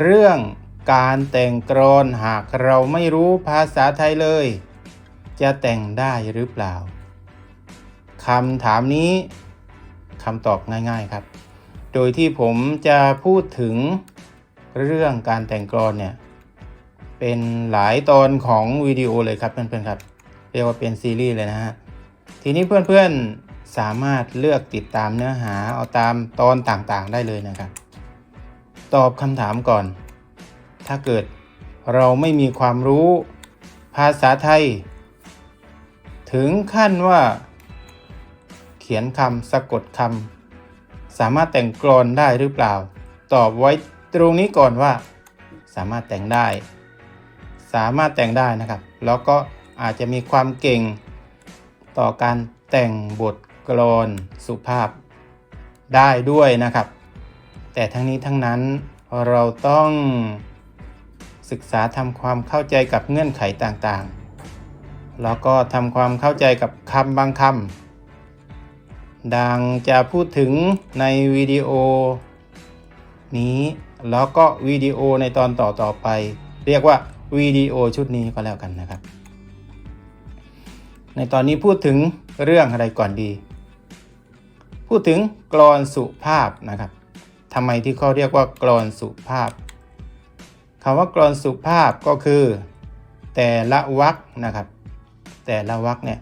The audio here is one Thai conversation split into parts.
เรื่องการแต่งกรอนหากเราไม่รู้ภาษาไทยเลย จะแต่งได้หรือเปล่าคำถามนี้คำตอบง่ายๆครับ โดยที่ผมจะพูดถึงเรื่องการแต่งกรอนเนี่ย เป็นหลายตอนของวิดีโอเลยครับเพื่อนๆครับ เรียกว่าเป็นซีรีส์เลยนะฮะ ทีนี้เพื่อนๆสามารถเลือกติดตามเนื้อหาเอาตามตอนต่างๆได้เลยนะครับ ตอบคำถามก่อน ถ้าเกิดเราไม่มีความรู้ภาษาไทย ถึงขั้นว่า เขียนคำสะกดคำสามารถแต่งกลอนได้หรือเปล่า ตอบไว้ตรงนี้ก่อนว่า สามารถแต่งได้ สามารถแต่งได้นะครับ แล้วก็อาจจะมีความเก่ง ต่อการแต่งบทกลอนสุภาพได้ด้วยนะครับ แต่ทั้งนี้ทั้งนั้นเราต้องศึกษาทำความเข้าใจกับเงื่อนไขต่างๆ แล้วก็ทำความเข้าใจกับคำบางคำดังจะพูดถึงในวิดีโอ นี้แล้วก็วิดีโอในตอนต่อๆไป เรียกว่าวิดีโอชุดนี้ก็แล้วกันนะครับ ในตอนนี้พูดถึงเรื่องอะไรก่อนดี พูดถึงกรอนสุภาพนะครับ ทำไมที่เขาเรียกว่ากรอนสุภาพคำว่ากรอนสุภาพก็คือ แต่ละวรรคนะครับ แต่ละวรรคเนี่ย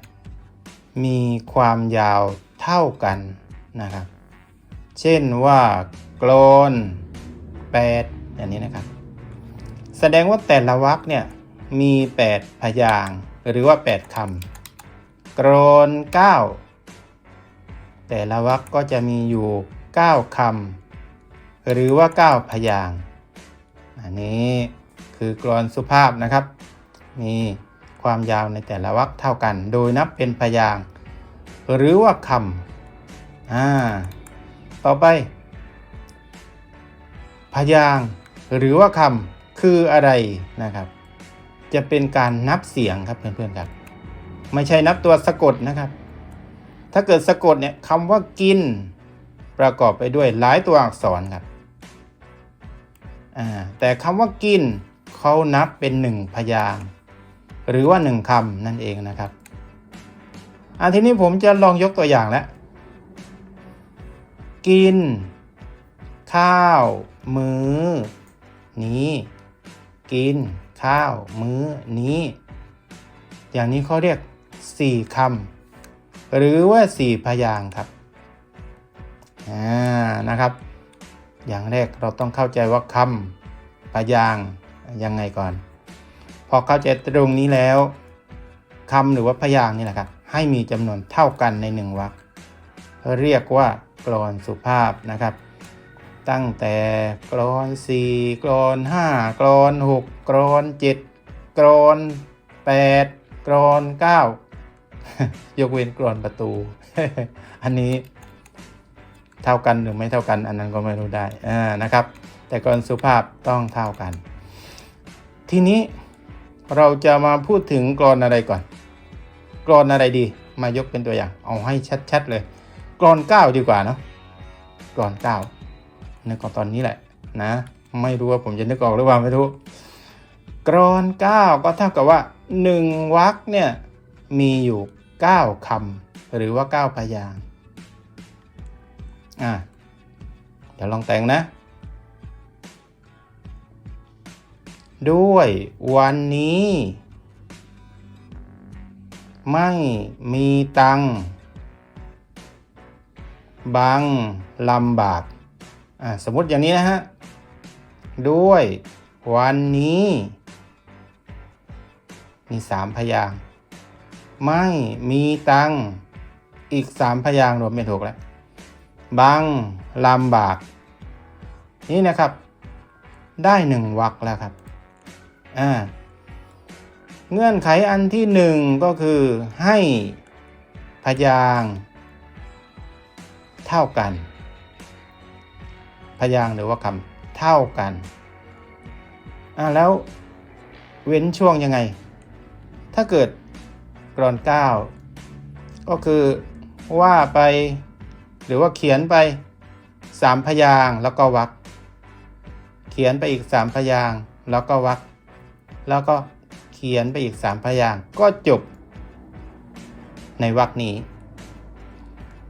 มีความยาวเท่ากันนะครับ เช่นว่ากรอน8อย่างนี้นะครับ แสดงว่าแต่ละวรรคเนี่ยมี 8 พยางหรือว่า 8คำกรอน 9 แต่ละวรรคก็จะมีอยู่ 9คำ หรือว่า 9 พยางอันนี้คือกรอนสุภาพนะครับ มีความยาวในแต่ละวรรคเท่ากัน โดยนับเป็นพยางหรือว่าคำอ่าต่อไป พยางหรือว่าคำคืออะไรนะครับ จะเป็นการนับเสียงครับเพื่อนๆครับ ไม่ใช่นับตัวสะกดนะครับ ถ้าเกิดสะกดเนี่ยคำว่ากินประกอบไปด้วยหลายตัวอักษรครับ แต่คำว่ากินเขานับเป็นหนึ่งพยางหรือว่าหนึ่งคำนั่นเองนะครับอ่าทีนี้ผมจะลองยกตัวอย่างแล้วกิน ข้าว มื้อ นี้ กิน ข้าว มื้อ นี้ อย่างนี้เขาเรียกสี่คำหรือว่าสี่พยางครับอ่านะครับ อย่างแรกเราต้องเข้าใจว่าคำพยางค์ยังไงก่อน พอเข้าใจตรงนี้แล้วคำหรือว่าพยางนี่แหละครับให้มีจำนวนเท่ากันในหนึ่งวรรคเรียกว่ากรอนสุภาพนะครับ ตั้งแต่กรอน 4 กรอน 5 กรอน 6 กรอน 7 กรอน 8 กรอน 9 ยกเว้นกรอนประตู อันนี้ เท่ากันหรือไม่เท่ากัน อันนั้นก็ไม่รู้ได้อ่านะครับ แต่กรอนสุภาพต้องเท่ากัน ทีนี้เราจะมาพูดถึงกรอนอะไรก่อน กรอนอะไรดี มายกเป็นตัวอย่าง เอาให้ชัดๆเลย กรอน9ดีกว่าเนาะกรอน9นึกออกตอนนี้แหละนะ ไม่รู้ว่าผมจะนึกออกหรือเปล่าไม่รู้กรอน9ก็เท่ากับว่า1วรรคเนี่ยมีอยู่9คำหรือว่า9พยางค์ อะเดี๋ยวลองแต่งนะ ด้วยวันนี้ ไม่มีตังบังลำบากอ่าสมมติอย่างนี้นะฮะ ด้วยวันนี้ มีสามพยางไม่มีตังอีกสามพยางรวมเป็นถูกแล้ว บังลำบาก นี่นะครับ ได้หนึ่งวรรคแล้วครับอ่าเงื่อนไขอันที่หนึ่งก็คือให้พยางเท่ากัน พยางหรือว่าคำเท่ากันอ่าแล้วเว้นช่วงยังไง ถ้าเกิดกรอนเก้าก็คือว่าไป หรือว่าเขียนไปสามพยางแล้วก็วรรคเขียนไปอีกสามพยางแล้วก็วรรคแล้วก็เขียนไปอีกสามพยางก็จบ ในวรรคนี้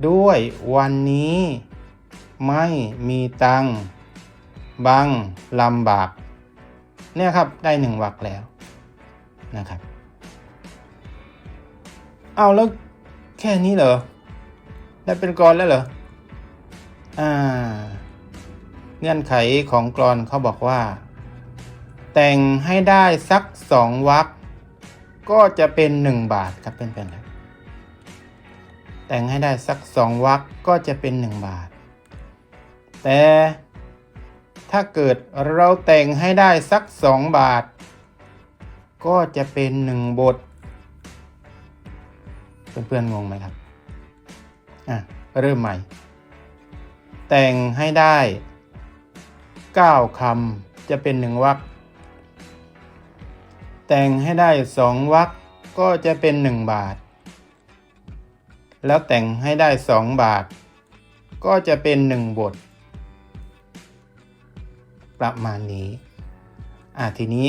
ด้วยวันนี้ไม่มีตังบังลำบากเนี่ยครับได้หนึ่งวรรคแล้วนะครับ เอาแล้วแค่นี้เหรอ ได้เป็นกรแล้วเหรอ อ่า เงื่อนไขของกรอนเขาบอกว่า แต่งให้ได้สักสองวรรคก็จะเป็นหนึ่งบาทครับเพื่อนๆครับแต่งให้ได้สักสองวรรคก็จะเป็นหนึ่งบาท แต่ถ้าเกิดเราแต่งให้ได้สักสองบาท ก็จะเป็นหนึ่งบท เพื่อนๆงงไหมครับ อะเริ่มใหม่ แต่งให้ได้ 9คำจะเป็นหนึ่งวรรคแต่งให้ได้สองวรรคก็จะเป็นหนึ่งบาท แล้วแต่งให้ได้สองบาท ก็จะเป็นหนึ่งบท ประมาณนี้ อะทีนี้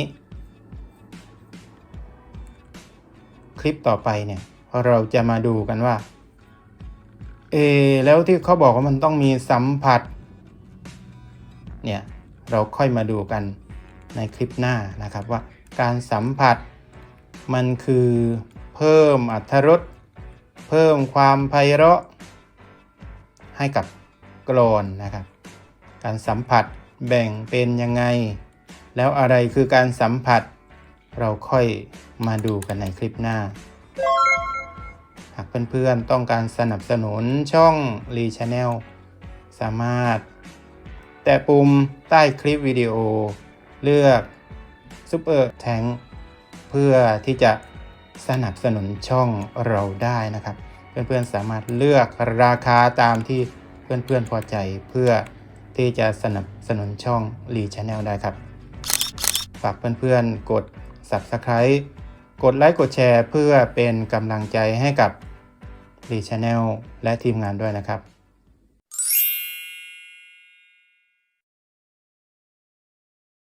คลิปต่อไปเนี่ยเราจะมาดูกันว่า เอแล้วที่เขาบอกว่ามันต้องมีสัมผัส เนี่ย เราค่อยมาดูกันในคลิปหน้านะครับว่าการสัมผัส มันคือเพิ่มอรรถรสเพิ่มความไพเราะ ให้กับกรอนนะครับ การสัมผัสแบ่งเป็นยังไง แล้วอะไรคือการสัมผัส เราค่อยมาดูกันในคลิปหน้า หากเพื่อนๆต้องการสนับสนุนช่องรีช n แนลสามารถ แตะปุ่มใต้คลิปวิดีโอ เลือกซุปเปอร์แทงเพื่อที่จะสนับสนุนช่องเราได้นะครับ เพื่อนๆสามารถเลือกราคาตามที่เพื่อนๆพอใจเพื่อที่จะสนับสนุนช่องรีช n แนลได้ครับ ฝากเพื่อนๆกด Subscribe กดไลค์กดแชร์เพื่อเป็นกำลังใจให้กับรีชแนลและทีมงานด้วยนะครับ